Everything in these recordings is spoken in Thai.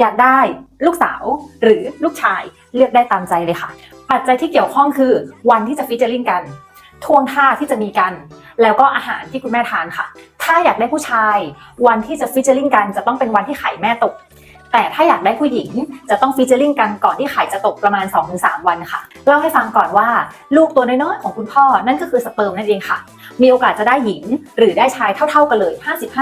อยากได้ลูกสาวหรือลูกชายเลือกได้ตามใจเลยค่ะ ปัจจัยที่เกี่ยวข้องคือวันที่จะฟิชเจอริงกันท่วงท่าที่จะมีกัน แล้วก็อาหารที่คุณแม่ทานค่ะ ถ้าอยากได้ผู้ชาย วันที่จะฟิชเจอริงกันจะต้องเป็นวันที่ไข่แม่ตก แต่ถ้าอยากได้ผู้หญิงจะต้องฟิชเจอริงกันก่อนที่ไข่จะตกประมาณ 2-3 วันค่ะ เล่าให้ฟังก่อนว่าลูกตัวน้อยๆของคุณพ่อนั่นก็คือสเปิร์มนั่นเองค่ะ มีโอกาสจะได้หญิงหรือได้ชายเท่า ๆกันเลย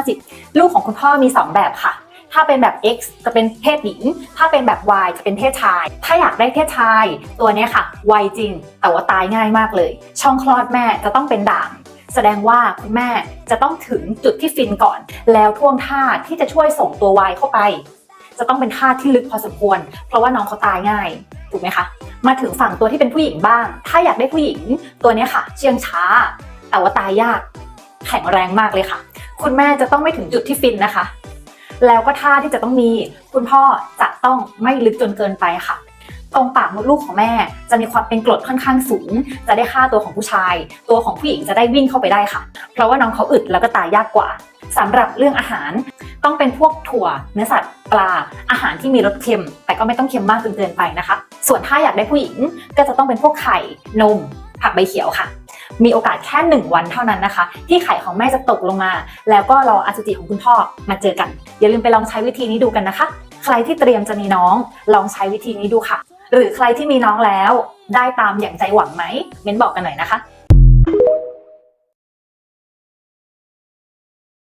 50-50 ลูกของคุณพ่อมี 2 แบบค่ะ ถ้าเป็นแบบ X จะเป็นเพศหญิง ถ้าเป็นแบบ Y จะเป็นเพศชาย ถ้าอยากได้เพศชาย ตัวนี้ค่ะไวจริง แต่ว่าตายง่ายมากเลย ช่องคลอดแม่จะต้องเป็นด่างแสดงว่าคุณแม่จะต้องถึงจุดที่ฟินก่อน แล้วท่วงท่าที่จะช่วยส่งตัว Y เข้าไป จะต้องเป็นท่าที่ลึกพอสมควร เพราะว่าน้องเขาตายง่ายถูกไหมคะมาถึงฝั่งตัวที่เป็นผู้หญิงบ้าง ถ้าอยากได้ผู้หญิงตัวนี้ค่ะ เชื่องช้า แต่ว่าตายยาก แข็งแรงมากเลยค่ะ คุณแม่จะต้องไม่ถึงจุดที่ฟินนะคะ แล้วก็ท่าที่จะต้องมี คุณพ่อจะต้องไม่ลึกจนเกินไปค่ะ ตรงปากมดลูกของแม่ จะมีความเป็นกรดค่อนข้างสูง จะได้ค่าตัวของผู้ชาย ตัวของผู้หญิงจะได้วิ่งเข้าไปได้ค่ะ เพราะว่าน้องเขาอึดแล้วก็ตายยากกว่าสำหรับเรื่องอาหารต้องเป็นพวกถั่วเนื้อสัตว์ปลาอาหารที่มีรสเค็ม แต่ก็ไม่ต้องเค็มมากจนเกินไปนะคะ ส่วนถ้าอยากได้ผู้หญิงก็จะต้องเป็นพวกไข่นมผักใบเขียวค่ะ มีโอกาสแค่หนึ่งวันเท่านั้นนะคะ ที่ไข่ของแม่จะตกลงมา แล้วก็รออสุจิของคุณพ่อมาเจอกัน อย่าลืมไปลองใช้วิธีนี้ดูกันนะคะ ใครที่เตรียมจะมีน้อง ลองใช้วิธีนี้ดูค่ะ หรือใครที่มีน้องแล้ว ได้ตามอย่างใจหวังไหมเม้นบอกกันหน่อยนะคะ